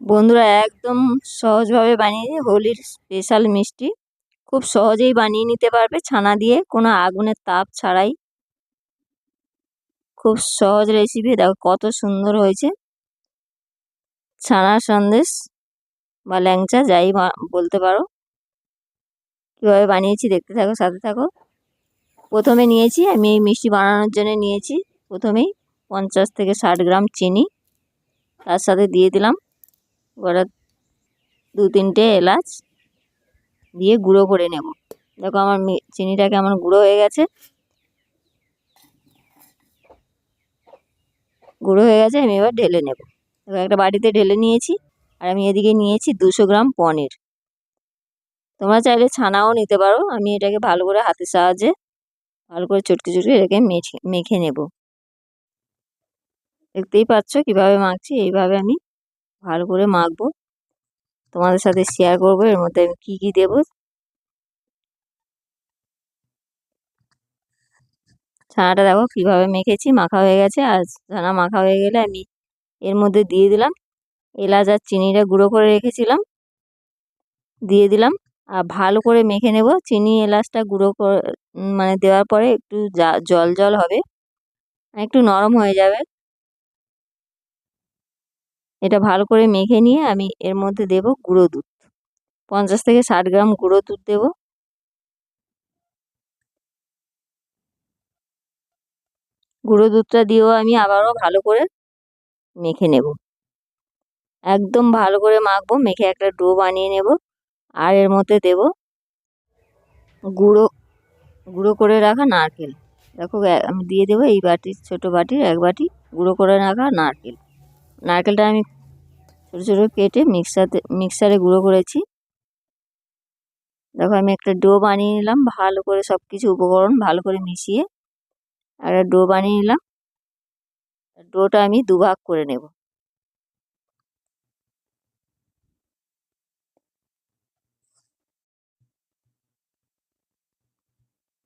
বন্ধুরা, একদম সহজভাবে বানিয়ে হোলির স্পেশাল মিষ্টি। খুব সহজেই বানিয়ে নিতে পারবে ছানা দিয়ে। কোনো আগুনের তাপ ছাড়াই। খুব সহজ রেসিপি দেখো কত সুন্দর হয়েছে। ছানার সন্দেশ বা ল্যাংচা, যাই বলতে পারো। কীভাবে বানিয়েছি দেখতে থাকো, সাথে থাকো। প্রথমে নিয়েছি আমি এই মিষ্টি বানানোর জন্য নিয়েছি। প্রথমেই পঞ্চাশ থেকে ষাট গ্রাম চিনি। তার সাথে দিয়ে দিলাম। ওরা দু তিনটে এলাচ দিয়ে গুঁড়ো করে নেব। দেখো আমার চিনিটা কেমন গুঁড়ো হয়ে গেছে। গুঁড়ো হয়ে গেছে, আমি এবার ঢেলে নেব। এবার একটা বাটিতে ঢেলে নিয়েছি, আর আমি এদিকে নিয়েছি দুশো গ্রাম পনির। তোমরা চাইলে ছানাও নিতে পারো, আমি এটাকে ভালো করে হাতের সাহায্যে ভালো করে চটকে চটকে এটাকে মেখে মেখে নেব। দেখতেই পাচ্ছ কীভাবে মাখছি, এইভাবে আমি ভালো করে মাখবো। তোমাদের সাথে শেয়ার করব, এর মধ্যে আমি কী কী দেবো। ছানাটা দেখো কীভাবে মেখেছি, মাখা হয়ে গেছে। আর ছানা মাখা হয়ে গেলে আমি এর মধ্যে দিয়ে দিলাম এলাচ আর চিনিটা গুঁড়ো করে রেখেছিলাম। দিয়ে দিলাম। আর ভালো করে মেখে নেব। চিনি, এলাচটা গুঁড়ো করে মানে দেওয়ার পরে একটু জল জল হবে। একটু নরম হয়ে যাবে। এটা ভালো করে মেখে নিয়ে আমি এর মধ্যে দেব গুঁড়ো দুধ। পঞ্চাশ থেকে ষাট গ্রাম গুঁড়ো দুধ দেব। গুঁড়ো দুধটা দিয়েও আমি আবারও ভালো করে মেখে নেব। একদম ভালো করে মাখবো, মেখে একটা ডো বানিয়ে নেব। আর এর মধ্যে দেব গুঁড়ো গুঁড়ো করে রাখা নারকেল। দেখো আমি দিয়ে দেবো এই বাটির, ছোটো বাটির এক বাটি গুঁড়ো করে রাখা নারকেল। নারকেলটা আমি ছোটো ছোটো কেটে মিক্সারতে মিক্সারে গুঁড়ো করেছি। দেখো আমি একটা ডো বানিয়ে নিলাম, ভালো করে সব কিছু উপকরণ ভালো করে মিশিয়ে একটা ডো বানিয়ে নিলাম। ডোটা আমি দুভাগ করে নেব।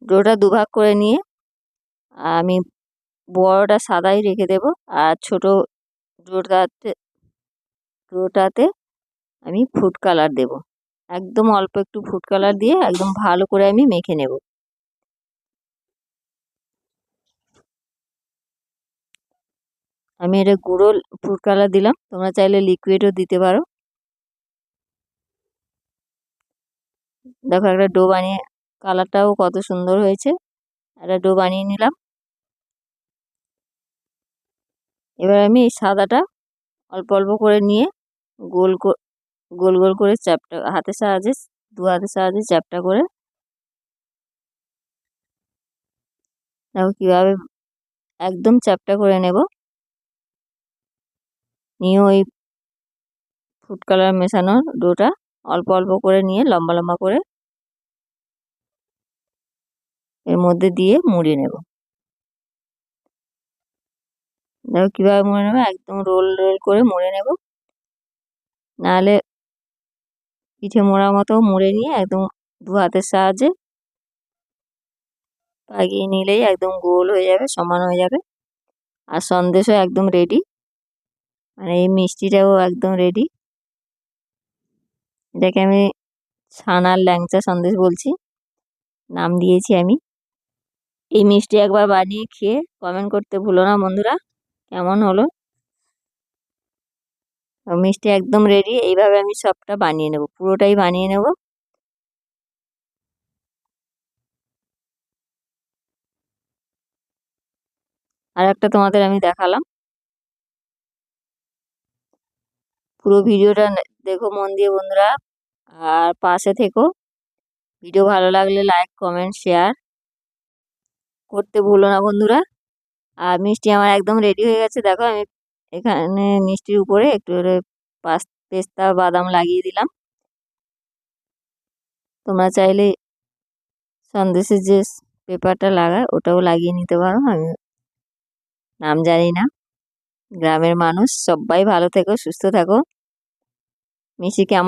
ডোটা দুভাগ করে নিয়ে আমি বড়টা সাদাই রেখে দেব আর ছোটো ডোটাতে ডোটাতে আমি ফুড কালার দেব। একদম অল্প একটু ফুড কালার দিয়ে একদম ভালো করে আমি মেখে নেব। আমি এটা গুঁড়ো ফুড কালার দিলাম, তোমরা চাইলে লিকুইডও দিতে পারো। দেখো একটা ডো বানিয়ে কালারটাও কত সুন্দর হয়েছে। একটা ডো বানিয়ে নিলাম। এবার আমি এই সাদাটা অল্প অল্প করে নিয়ে গোল গোল গোল করে চ্যাপটা, হাতের সাহায্যে, দু হাতের সাহায্যে চ্যাপটা করে দেখো কীভাবে একদম চ্যাপটা করে নেব। নিয়ে ওই ফুড কালার মেশানোর ডোটা অল্প অল্প করে নিয়ে লম্বা লম্বা করে এর মধ্যে দিয়ে মুড়িয়ে নেব। কীভাবে মুড়ে নেব? একদম রোল রোল করে মুড়ে নেব। নাহলে পিঠে মোড়ার মতো মুড়ে নিয়ে একদম দু হাতের সাহায্যে পাকিয়ে নিলেই একদম গোল হয়ে যাবে, সমান হয়ে যাবে। আর সন্দেশও একদম রেডি মানে এই মিষ্টিটাও একদম রেডি এটাকে আমি ছানার ল্যাংচা সন্দেশ বলছি। নাম দিয়েছি আমি। এই মিষ্টি একবার বানিয়ে খেয়ে কমেন্ট করতে ভুলো না বন্ধুরা। কেমন হলো? মিষ্টি একদম রেডি এইভাবে আমি সবটা বানিয়ে নেব, পুরোটাই বানিয়ে নেব। আর একটা তোমাদের আমি দেখালাম। পুরো ভিডিওটা দেখো মন দিয়ে বন্ধুরা, আর পাশে থেকো। ভিডিও ভালো লাগলে লাইক কমেন্ট শেয়ার করতে ভুলো না বন্ধুরা। আর মিষ্টি আমার একদম রেডি হয়ে গেছে। দেখো আমি এখানে মিষ্টির উপরে একটু পাস পেস্তা, বাদাম লাগিয়ে দিলাম। তোমরা চাইলে সন্দেশের যে পেপারটা লাগায় ওটাও লাগিয়ে নিতে পারো। আমি নাম জানি না। গ্রামের মানুষ, সবাই ভালো থেকো, সুস্থ থাকো। মিষ্টি কেমন